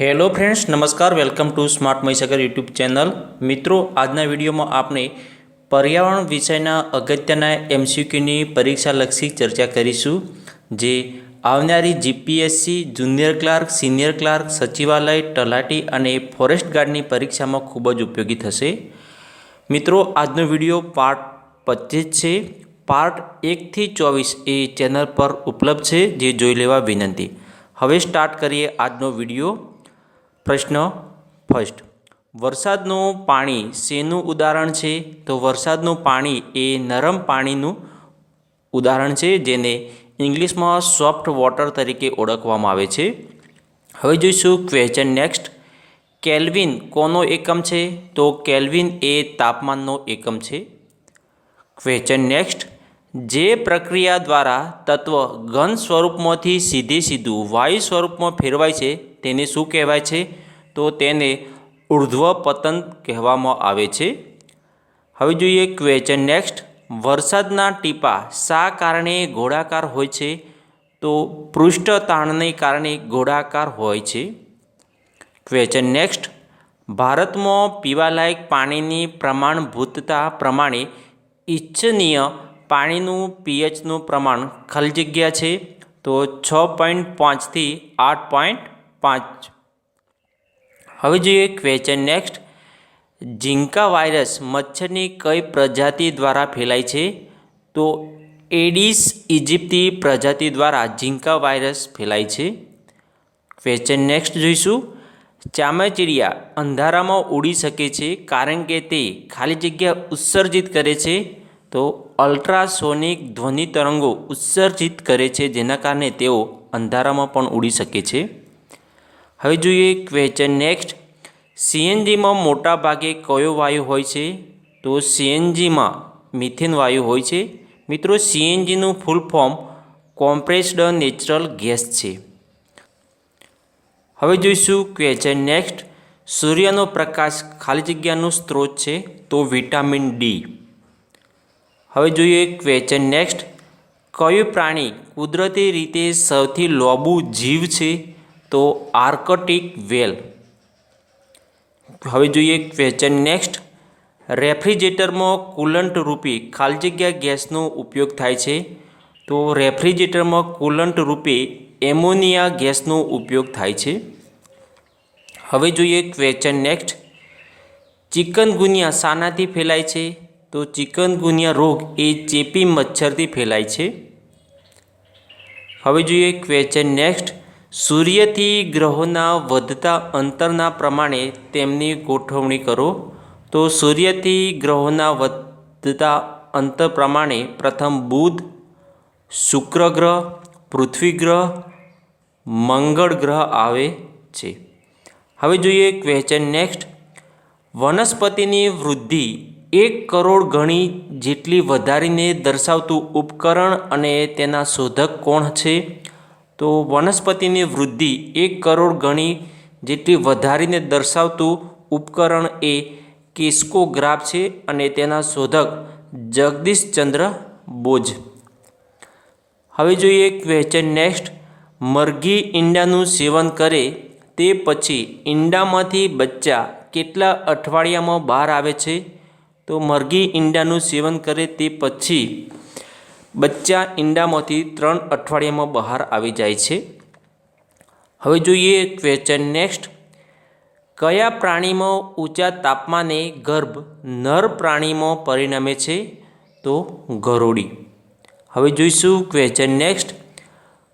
Hello friends નમસ્કાર welcome to smart Mahisagar YouTube channel મિત્રો, આજના વિડીયોમાં આપણે પર્યાવરણ વિષયના અગત્યના એમસીક્યુની પરીક્ષાલક્ષી ચર્ચા કરીશું, જે આવનારી GPSC junior clerk senior clerk સચિવાલય, તલાટી અને ફોરેસ્ટ ગાર્ડની પરીક્ષામાં ખૂબ જ ઉપયોગી થશે. મિત્રો, આજનો વીડિયો પાર્ટ પચીસ છે. પાર્ટ એકથી ચોવીસ એ ચેનલ પર ઉપલબ્ધ છે, જે જોઈ લેવા વિનંતી. હવે સ્ટાર્ટ કરીએ આજનો વીડિયો. પ્રશ્ન ફર્સ્ટ વરસાદનું પાણી શેનું ઉદાહરણ છે? તો વરસાદનું પાણી એ નરમ પાણીનું ઉદાહરણ છે, જેને ઇંગ્લિશમાં સોફ્ટ વોટર તરીકે ઓળખવામાં આવે છે. હવે જોઈશું ક્વેશ્ચન નેક્સ્ટ કેલ્વિન કોનો એકમ છે? તો કેલ્વિન એ તાપમાનનો એકમ છે. ક્વેશ્ચન નેક્સ્ટ જે પ્રક્રિયા દ્વારા તત્વ ઘન સ્વરૂપમાંથી સીધે સીધું વાયુ સ્વરૂપમાં ફેરવાય છે તેને શું કહેવાય છે? તો તેને ઉર્ધ્વ પતન કહેવામાં આવે છે. હવે જોઈએ ક્વેશ્ચન નેક્સ્ટ વરસાદના ટીપા શા કારણે ગોળાકાર હોય છે? તો પૃષ્ઠ તાણને કારણે ગોળાકાર હોય છે. ક્વેશ્ચન નેક્સ્ટ ભારતમાં પીવાલાયક પાણીની પ્રમાણભૂતતા પ્રમાણે ઇચ્છનીય પાણીનું પીએચનું પ્રમાણ ખાલી જગ્યા છે? તો છ પોઈન્ટ પાંચથી આઠ પોઈન્ટ પાંચ. હવે જોઈએ ક્વેશ્ચન નેક્સ્ટ ઝીંકા વાયરસ મચ્છરની કઈ પ્રજાતિ દ્વારા ફેલાય છે? તો એડિસ ઇજિપ્તી પ્રજાતિ દ્વારા ઝીંકા વાયરસ ફેલાય છે. ક્વેશ્ચન નેક્સ્ટ જોઈશું. ચામાચીડિયા અંધારામાં ઉડી શકે છે કારણ કે તે ખાલી જગ્યા ઉત્સર્જિત કરે છે. તો અલ્ટ્રાસોનિક ધ્વનિ તરંગો ઉત્સર્જિત કરે છે જેના કારણે તેઓ અંધારામાં પણ ઉડી શકે છે. હવે જોઈએ ક્વેશ્ચન નેક્સ્ટ સીએનજીમાં મોટા ભાગે કયો વાયુ હોય છે? તો સીએનજીમાં મિથેન વાયુ હોય છે. મિત્રો સીએનજીનું full form compressed natural gas છે. હવે જોઈશું ક્વેશ્ચન નેક્સ્ટ સૂર્યનો પ્રકાશ ખાલી જગ્યાનો સ્ત્રોત છે, તો વિટામિન ડી હવે જોઈએ ક્વેશ્ચન નેક્સ્ટ કયું પ્રાણી કુદરતી રીતે સૌથી લોબુ જીવ છે? તો આર્કટિક વેલ. હવે જોઈએ ક્વેશ્ચન નેક્સ્ટ રેફ્રિજરેટરમાં કુલન્ટ રૂપે ખાલી જગ્યા ગેસનો ઉપયોગ થાય છે. તો રેફ્રિજરેટરમાં કુલન્ટ રૂપે એમોનિયા ગેસનો ઉપયોગ થાય છે. હવે જોઈએ ક્વેશ્ચન નેક્સ્ટ ચિકનગુનિયા શાનાથી ફેલાય છે. તો ચિકનગુનિયા રોગ એ ચેપી મચ્છરથી ફેલાય છે. હવે જોઈએ ક્વેશ્ચન નેક્સ્ટ સૂર્યથી ગ્રહોના વધતા અંતરના પ્રમાણે તેમની ગોઠવણી કરો. તો સૂર્યથી ગ્રહોના વધતા અંતર પ્રમાણે પ્રથમ બુધ, શુક્ર ગ્રહ, પૃથ્વી ગ્રહ, મંગળ ગ્રહ આવે છે. હવે જોઈએ ક્વેશ્ચન નેક્સ્ટ વનસ્પતિની વૃદ્ધિ એક કરોડ ગણી જેટલી વધારીને દર્શાવતું ઉપકરણ અને તેના શોધક કોણ છે? તો વનસ્પતિની વૃદ્ધિ એક કરોડ ગણી જેટલી વધારીને દર્શાવતું ઉપકરણ એ કિસ્કોગ્રાફ છે અને તેના શોધક જગદીશચંદ્ર બોઝ. હવે જોઈએ ક્વેશ્ચન નેક્સ્ટ મરઘી ઈંડાનું સેવન કરે તે પછી ઈંડામાંથી બચ્ચા કેટલા અઠવાડિયામાં બહાર આવે છે? તો મરઘી ઈંડાનું સેવન કરે તે પછી બચ્ચા ઈંડામાંથી ત્રણ અઠવાડિયામાં બહાર આવી જાય છે. હવે જોઈએ ક્વેશ્ચન નેક્સ્ટ કયા પ્રાણીમાં ઊંચા તાપમાને ગર્ભ નર પ્રાણીમાં પરિણમે છે? તો ગરોળી હવે જોઈશું ક્વેશ્ચન નેક્સ્ટ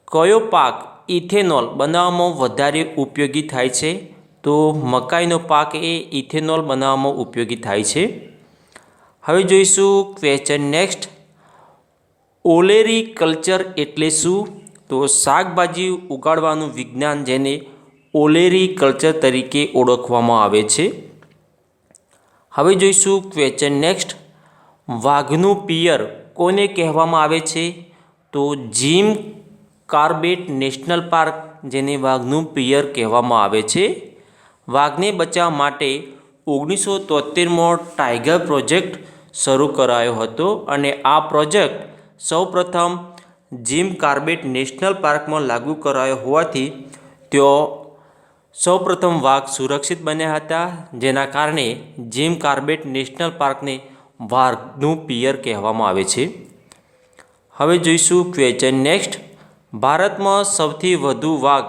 કયો પાક ઇથેનોલ બનાવવામાં વધારે ઉપયોગી થાય છે? તો મકાઈનો પાક એ ઇથેનોલ બનાવવામાં ઉપયોગી થાય છે. હવે જોઈશું ક્વેશ્ચન નેક્સ્ટ ઓલેરી કલ્ચર એટલે શું? તો શાકભાજી ઉગાડવાનું વિજ્ઞાન જેને ઓલેરી કલ્ચર તરીકે ઓળખવામાં આવે છે. હવે જોઈશું ક્વેશ્ચન નેક્સ્ટ વાઘનું પિયર કોને કહેવામાં આવે છે? તો જીમ કાર્બેટ નેશનલ પાર્ક જેને વાઘનું પિયર કહેવામાં આવે છે. વાઘને બચાવવા માટે ઓગણીસો તોતેરમાં ટાઈગર પ્રોજેક્ટ શરૂ કરાયો હતો અને આ પ્રોજેક્ટ સૌપ્રથમ જીમ કાર્બેટ નેશનલ પાર્કમાં લાગુ કરાયો હોવાથી તેઓ સૌપ્રથમ વાઘ સુરક્ષિત બન્યા હતા, જેના કારણે જીમ કાર્બેટ નેશનલ પાર્કને વાઘનું પિયર કહેવામાં આવે છે. હવે જોઈશું ક્વેશ્ચન નેક્સ્ટ ભારતમાં સૌથી વધુ વાઘ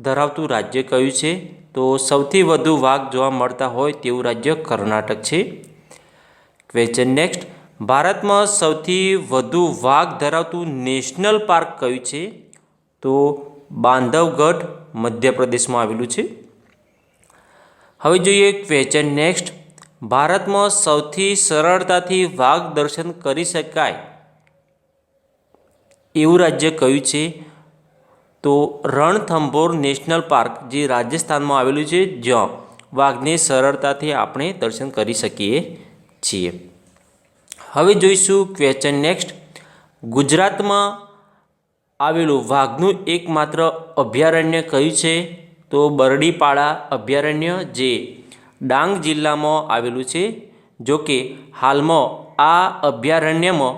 ધરાવતું રાજ્ય કયું છે? તો સૌથી વધુ વાઘ જોવા મળતા હોય તેવું રાજ્ય કર્ણાટક છે. ક્વેશ્ચન નેક્સ્ટ ભારતમાં સૌથી વધુ વાઘ ધરાવતું નેશનલ પાર્ક કયું છે? તો બાંધવગઢ, મધ્યપ્રદેશમાં આવેલું છે. હવે જોઈએ ક્વેશ્ચન નેક્સ્ટ ભારતમાં સૌથી સરળતાથી વાઘ દર્શન કરી શકાય એવું રાજ્ય કયું છે? તો રણથંભોર નેશનલ પાર્ક, જે રાજસ્થાનમાં આવેલું છે, જ્યાં વાઘને સરળતાથી આપણે દર્શન કરી શકીએ છીએ. હવે જોઈશું ક્વેશ્ચન નેક્સ્ટ ગુજરાતમાં આવેલું વાઘનું એકમાત્ર અભયારણ્ય કયું છે? તો બરડીપાડા અભયારણ્ય જે ડાંગ જિલ્લામાં આવેલું છે. જો કે હાલમાં આ અભયારણ્યમાં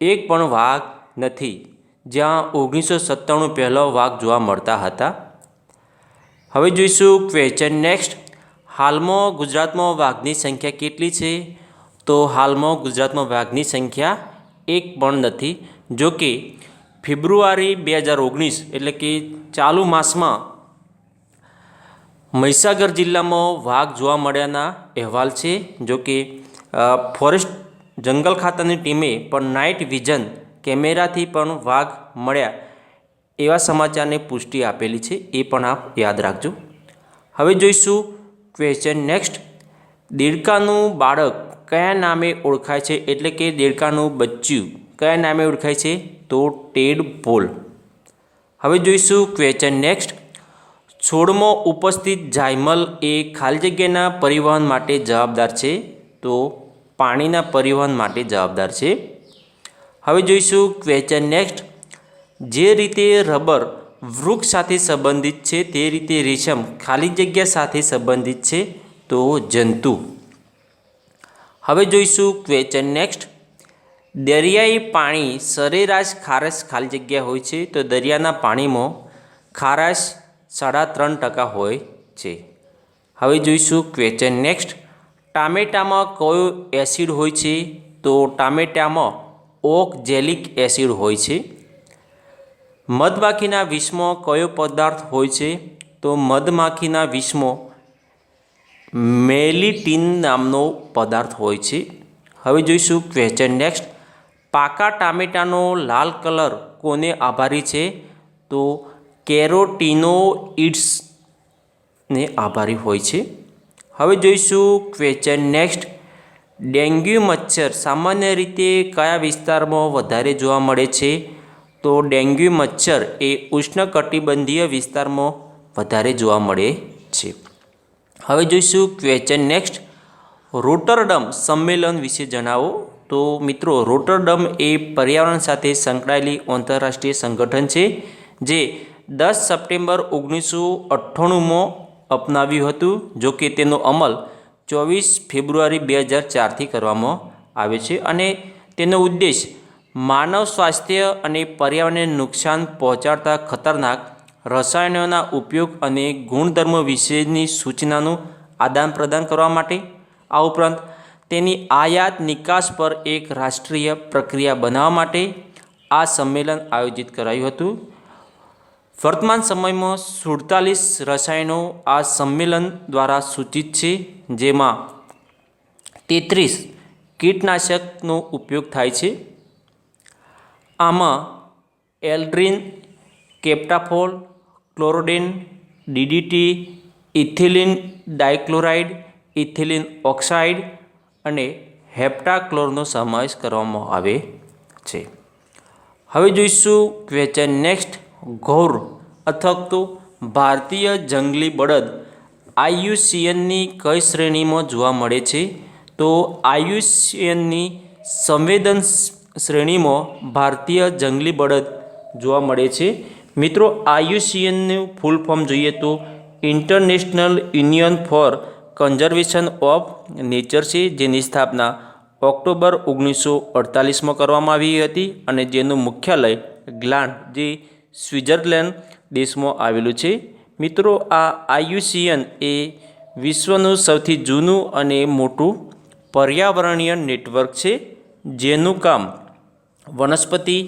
એક પણ વાઘ નથી. જ્યાં ઓગણીસો સત્તાણું પહેલો વાઘ જોવા મળતા હતા. હવે જોઈશું ક્વેશ્ચન નેક્સ્ટ હાલમાં ગુજરાતમાં વાઘની સંખ્યા કેટલી છે? તો હાલમાં ગુજરાતમાં વાઘની સંખ્યા એક પણ નથી. જો કે ફેબ્રુઆરી બે હજાર ઓગણીસ એટલે કે ચાલુ માસમાં મહીસાગર જિલ્લામાં વાઘ જોવા મળ્યાના અહેવાલ છે. જો કે ફોરેસ્ટ જંગલ ખાતાની ટીમે પણ નાઇટ વિઝન કેમેરાથી પણ વાઘ મળ્યા એવા સમાચારને પુષ્ટિ આપેલી છે. એ પણ આપ યાદ રાખજો. હવે જોઈશું ક્વેશ્ચન નેક્સ્ટ દેડકાનું બાળક કયા નામે ઓળખાય છે? એટલે કે દેડકાનું બચ્ચું કયા નામે ઓળખાય છે? તો ટેડ પોલ. હવે જોઈશું ક્વેશ્ચન નેક્સ્ટ છોડમાં ઉપસ્થિત જાયમલ એ ખાલી જગ્યાના પરિવહન માટે જવાબદાર છે? તો પાણીના પરિવહન માટે જવાબદાર છે. હવે જોઈશું ક્વેશ્ચન નેક્સ્ટ જે રીતે રબર વૃક્ષ સાથે સંબંધિત છે, તે રીતે રેશમ ખાલી જગ્યા સાથે સંબંધિત છે. તો જંતુ. હવે જોઈશું ક્વેશ્ચન નેક્સ્ટ દરિયાઈ પાણી સરેરાશ ખારશ ખાલી જગ્યા હોય છે તો દરિયાના પાણીમાં ખારાશ સાડા ત્રણ ટકા હોય છે. હવે જોઈશું ક્વેશ્ચન નેક્સ્ટ ટામેટામાં કયો એસિડ હોય છે? તો ટામેટામાં ઓક એસિડ હોય છે. મધમાખીના વિષમાં કયો પદાર્થ હોય છે? તો મધમાખીના વિષમાં મેલિટીન નામનો પદાર્થ હોય છે. હવે જોઈશું ક્વેશ્ચન નેક્સ્ટ પાકા ટામેટાનો લાલ કલર કોને આભારી છે? તો કેરોટીનોઇડ્સને આભારી હોય છે. હવે જોઈશું ક્વેશ્ચન નેક્સ્ટ ડેન્ગ્યુ મચ્છર સામાન્ય રીતે કયા વિસ્તારમાં વધારે જોવા મળે છે? તો ડેન્ગ્યુ મચ્છર એ ઉષ્ણકટિબંધીય વિસ્તારમાં વધારે જોવા મળે છે. હવે જોઈશું ક્વેશ્ચન નેક્સ્ટ રોટરડમ સંમેલન વિશે જણાવો. તો મિત્રો, રોટરડમ એ પર્યાવરણ સાથે સંકળાયેલી આંતરરાષ્ટ્રીય સંગઠન છે, જે દસ સપ્ટેમ્બર ઓગણીસો અઠ્ઠાણુંમાં અપનાવ્યું હતું, જો કે તેનો અમલ ચોવીસ ફેબ્રુઆરી બે હજાર ચારથી કરવામાં આવે છે. અને તેનો ઉદ્દેશ માનવ સ્વાસ્થ્ય અને પર્યાવરણને નુકસાન પહોંચાડતા ખતરનાક રસાયણોના ઉપયોગ અને ગુણધર્મો વિશેની સૂચનાનું આદાન પ્રદાન કરવા માટે આ ઉપરાંત તેની આયાત નિકાસ પર એક રાષ્ટ્રીય પ્રક્રિયા બનાવવા માટે આ સંમેલન આયોજિત કરાયું હતું. વર્તમાન સમયમાં સુડતાલીસ રસાયણો આ સંમેલન દ્વારા સૂચિત છે, જેમાં તેત્રીસ કીટનાશકનો ઉપયોગ થાય છે. આમાં aldrin captafol chlordane DDT ethylene dichloride, ethylene oxide અને હેપ્ટાક્લોરનો સમાવેશ કરવામાં આવે છે. હવે જોઈશું ક્વેશ્ચન નેક્સ્ટ. ઘોર અથવા તો ભારતીય જંગલી બળદ આયુસીએનની કઈ શ્રેણીમાં જોવા મળે છે? તો આયુસીએનની સંવેદન શ્રેણીમાં ભારતીય જંગલી બળદ જોવા મળે છે. મિત્રો આયુસીએનનું ફૂલ ફોર્મ જોઈએ તો international union for conservation of nature છે, જેની સ્થાપના ઓક્ટોબર ઓગણીસો અડતાલીસમાં કરવામાં આવી હતી અને જેનું મુખ્યાલય ગ્લાન્ડ જે સ્વિટ્ઝરલેન્ડ દેશમાં આવેલું છે. મિત્રો, આ આયુસીએન એ વિશ્વનું સૌથી જૂનું અને મોટું પર્યાવરણીય નેટવર્ક છે, જેનું કામ વનસ્પતિ,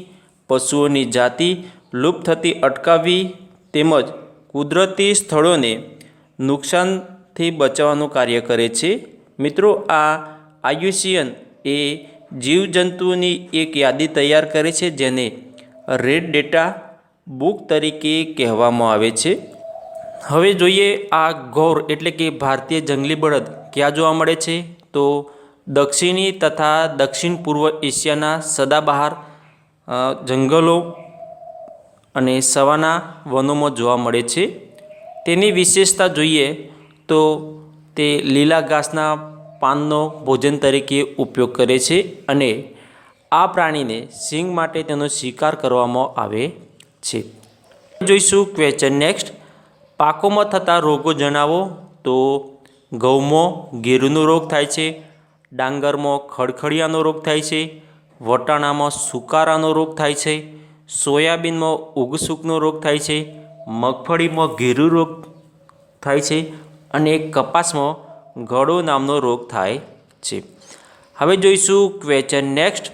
પશુઓની જાતિ લુપ્ત થતી અટકાવવી તેમજ કુદરતી સ્થળોને નુકસાનથી બચાવવાનું કાર્ય કરે છે. મિત્રો, આ આયુસીએન એ જીવજંતુઓની એક યાદી તૈયાર કરે છે જેને રેડ ડેટા બુક તરીકે કહેવામાં આવે છે. હવે જોઈએ આ ગૌર એટલે કે ભારતીય જંગલી બળદ ક્યાં જોવા મળે છે? તો દક્ષિણી તથા દક્ષિણ પૂર્વ એશિયાના સદાબહાર જંગલો અને સવાના વનોમાં જોવા મળે છે. તેની વિશેષતા જોઈએ તો તે લીલા ઘાસના પાનનો ભોજન તરીકે ઉપયોગ કરે છે અને આ પ્રાણીને સિંગ માટે તેનો શિકાર કરવામાં આવે છે. જોઈશું ક્વેશ્ચન નેક્સ્ટ પાકોમાં થતા રોગો જણાવો તો ઘઉંમાં ગેરુનો રોગ થાય છે, ડાંગરમાં ખડખડિયાનો રોગ થાય છે, વટાણામાં સુકારાનો રોગ થાય છે સોયાબીનમાં ઉગસુકનો રોગ થાય છે, મગફળીમાં ઘેરુ રોગ થાય છે અને કપાસમાં ગળો નામનો રોગ થાય છે. હવે જોઈશું ક્વેશ્ચન નેક્સ્ટ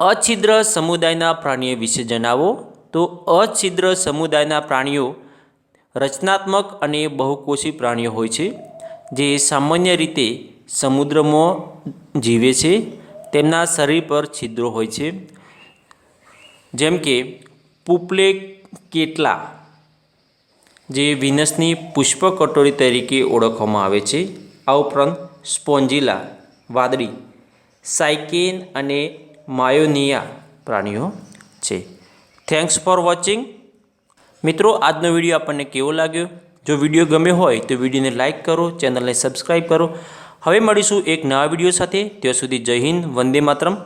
અછિદ્ર સમુદાયના પ્રાણીઓ વિશે જણાવો. તો અછિદ્ર સમુદાયના પ્રાણીઓ રચનાત્મક અને બહુકોષી પ્રાણીઓ હોય છે, જે સામાન્ય રીતે સમુદ્રમાં જીવે છે. તેમના શરીર પર છિદ્રો હોય છે. જેમ કે પુપલે કેટલા, જે વિનસની પુષ્પ કટોરી તરીકે ઓળખવામાં આવે છે. આ ઉપરાંત સ્પોન્જીલા, વાદળી, સાયકેન અને માયોનિયા પ્રાણીઓ છે. થેન્ક્સ ફોર વોચિંગ મિત્રો, આજનો વીડિયો આપણને કેવો લાગ્યો? જો વીડિયો ગમ્યો હોય તો વિડીયોને લાઇક કરો, ચેનલને સબસ્ક્રાઈબ કરો. હવે મળીશું એક નવા વીડિયો સાથે. ત્યાં સુધી જય હિન્દ, વંદે માતરમ.